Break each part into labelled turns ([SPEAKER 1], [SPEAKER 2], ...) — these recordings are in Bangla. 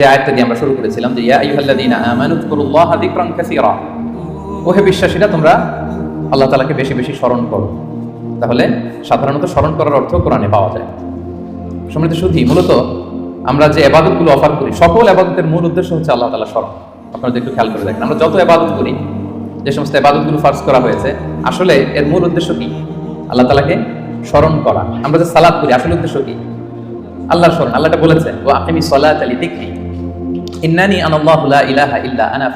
[SPEAKER 1] আমরা যে আল্লাহ যে এবাদতগুলো অফার করি, সকল এবাদতের মূল উদ্দেশ্য হচ্ছে আল্লাহ তাআলা স্মরণ। আপনারা একটু খেয়াল করে দেখেন, আমরা যত এবাদত করি, যে সমস্ত এবাদতগুলো ফার্স করা হয়েছে, আসলে এর মূল উদ্দেশ্য কি? আল্লাহ তাআলাকে স্মরণ করা। আমরা যে সালাদ করি, আসলে উদ্দেশ্য কি? আল্লাহর স্মরণ। আল্লাহটা বলেছে ও আকিমি সলাত আলি দিকরি ইন্নানি আনাল্লাহু লা ইলাহা ইল্লা আনা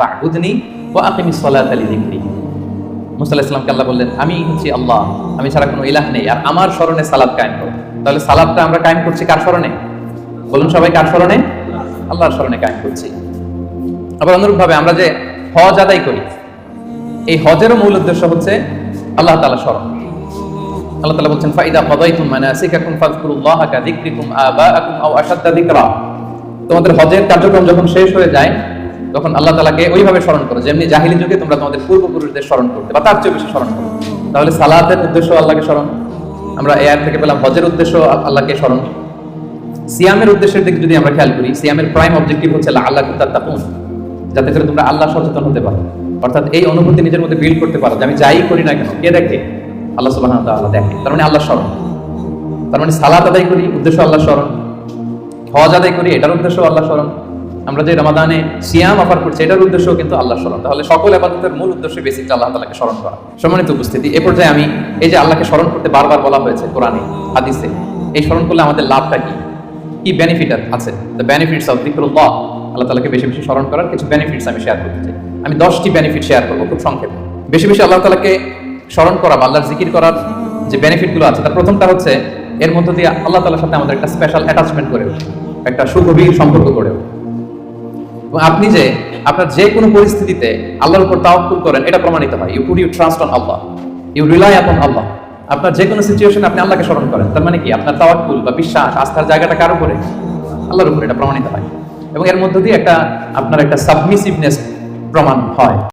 [SPEAKER 1] ওয়া আকিমি সলাত আলি দিকরি মুসা আলাইহিস বললেন, আমি হচ্ছি আল্লাহ, আমি ছাড়া কোনো ইলাহ নেই, আর আমার স্মরণে সালাদ কায়েম করো। তাহলে সালাদটা আমরা কায়েম করছি কার স্মরণে? বলুন সবাই কার স্মরণে? আল্লাহর স্মরণে কায়েম করছি। আবার অনুরূপভাবে আমরা যে হজ আদায় করি, এই হজেরও মূল উদ্দেশ্য হচ্ছে আল্লাহ তাআলা স্মরণ। আল্লাহ তাআলা বলছেন, ফাইদা কাদাইতুম মানাসিকাকুম ফাযকুরুল্লাহা কাযিকরিকুম আবাআকুম আও আশাদ্দা যিকরা। তোমাদের হজের কার্যক্রম যখন শেষ হয়ে যায়, তখন আল্লাহ তালাকে ওইভাবে স্মরণ করো, যেমনি জাহিলি যুগে তোমরা তোমাদের পূর্বপুরুষদের স্মরণ করতে, বা তার চেয়ে বেশি স্মরণ করো। তাহলে সালাতের উদ্দেশ্য আল্লাহকে স্মরণ, আমরা এ আয়াত থেকে পেলাম হজের উদ্দেশ্য আল্লাহকে স্মরণ। সিয়ামের উদ্দেশ্যের দিকে যদি আমরা খেয়াল করি, সিয়ামের প্রাইম অবজেক্টিভ হচ্ছে আল্লাহ তাত্তাকুন যাতে করে তোমরা আল্লাহ সচেতন হতে পারো। অর্থাৎ এই অনুভূতি নিজের মধ্যে বিল্ড করতে পারো, যে আমি যাই করি না কেন, কে দেখে? আল্লাহ ওয়া তাআলা দেখে, তার মানে আল্লাহ স্মরণ। তার মানে সালাত আদায় করি, উদ্দেশ্য আল্লাহ স্মরণ। হজ আদায় করি, এটার উদ্দেশ্য আল্লাহ স্মরণ। আমরা যে রমাদানে সিয়াম অফার করছি, এটার উদ্দেশ্য কিন্তু আল্লাহ স্মরণ। তাহলে সকল আবাদতের মূল উদ্দেশ্য বেসিক আল্লাহ তাআলাকে স্মরণ করা। সম্মানিত উপস্থিতি, এ পর্যায়ে আমি এই যে আল্লাহকে স্মরণ করতে বারবার বলা হয়েছে কোরআনে, হাদিসে, এই স্মরণ করলে আমাদের লাভটা কি? কি বেনিফিট আছে? দ্য বেনিফিটস অফ যিকরুল্লাহ আল্লাহ তাআলাকে বেশি বেশি স্মরণ করার কিছু বেনিফিটস আমি শেয়ার করতে চাই। আমি দশটি বেনিফিট শেয়ার করব, খুব সংক্ষেপে। বেশি বেশি আল্লাহ তালাকে স্মরণ করা বা আল্লাহর জিকির করার যে বেনিফিটগুলো আছে, তার প্রথমটা হচ্ছে, এর মধ্য দিয়ে আল্লাহ তালার সাথে আমাদের একটা স্পেশাল অ্যাটাচমেন্ট করে ওঠে। একটা সুগভীর সম্পর্ক গড়ে এবং আপনি যে, আপনার যে কোনো পরিস্থিতিতে আল্লাহর উপর তাওয়াক্কুল করেন, এটা প্রমাণিত হয়। You put you trust on Allah you rely upon Allah আপনার যে কোনো সিচুয়েশনে আপনি আল্লাহকে স্মরণ করেন। তার মানে কি? আপনার তাওয়াক্কুল বা বিশ্বাস, আস্থার জায়গাটা কার উপরে? আল্লাহর উপরে এটা প্রমাণিত হয়। এবং এর মধ্য দিয়ে একটা, আপনার একটা সাবমিসিভনেস প্রমাণ হয়।